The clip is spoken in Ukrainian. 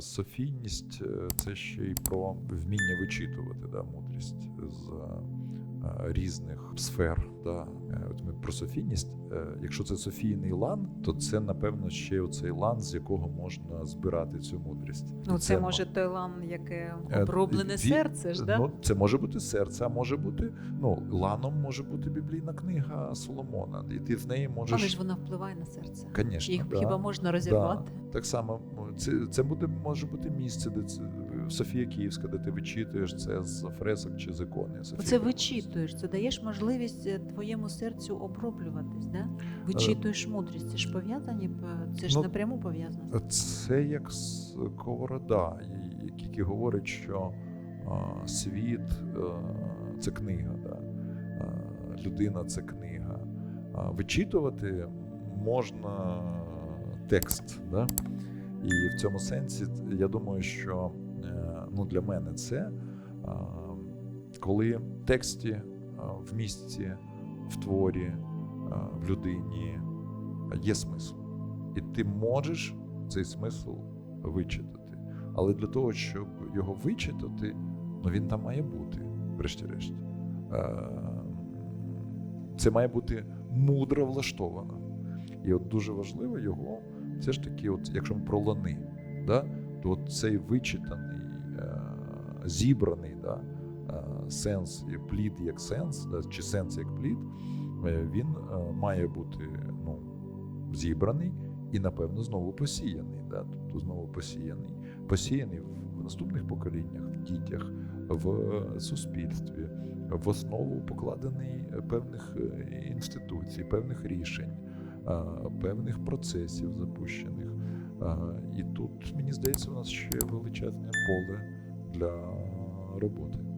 Софійність е, це ще й про вміння вичитувати да, мудрість з різних сфер. Да. Е, От ми про Софійність. е, Якщо це Софійний лан, то це напевно ще оцей лан, з якого можна збирати цю мудрість. Ну, І це може той лан, яке Е, оброблене ві- серце ж, да? Ну, це може бути серце, а може бути. Ну, ланом може бути біблійна книга Соломона, і ти в неї Але ж вона впливає на серце. Конечно, Їх да. хіба можна розірвати? Так само це, це буде може бути місце, де це Софія Київська, де ти вичитуєш це з фресок чи з ікони. Оце Київської. вичитуєш, це даєш можливість е, твоєму серцю оброблюватись, да? Вичитуєш мудрість. Це ж пов'язані, це ж ну, напряму пов'язано. Це як сковорода, який говорить, що а, світ е, це книга, да? а, людина це книга. А вичитувати можна текст. Да? І в цьому сенсі я думаю, що е, ну, для мене це коли в тексті, в місці, в творі, в людині є смисл. І ти можеш цей смисл вичитати. Але для того, щоб його вичитати, ну він там має бути, врешті-решт. Це має бути мудро влаштовано. І от дуже важливо його, все ж таки, от, якщо ми про лани, да, то от цей вичитаний, зібраний да, е, сенс, плід як сенс, да, чи сенс як плід, е, він е, має бути ну, зібраний і, напевно, знову посіяний. Да? Тобто знову посіяний. Посіяний в наступних поколіннях, в дітях, в суспільстві, в основу покладений певних інституцій, певних рішень, певних процесів запущених. І тут, мені здається, у нас ще величезне поле для роботи.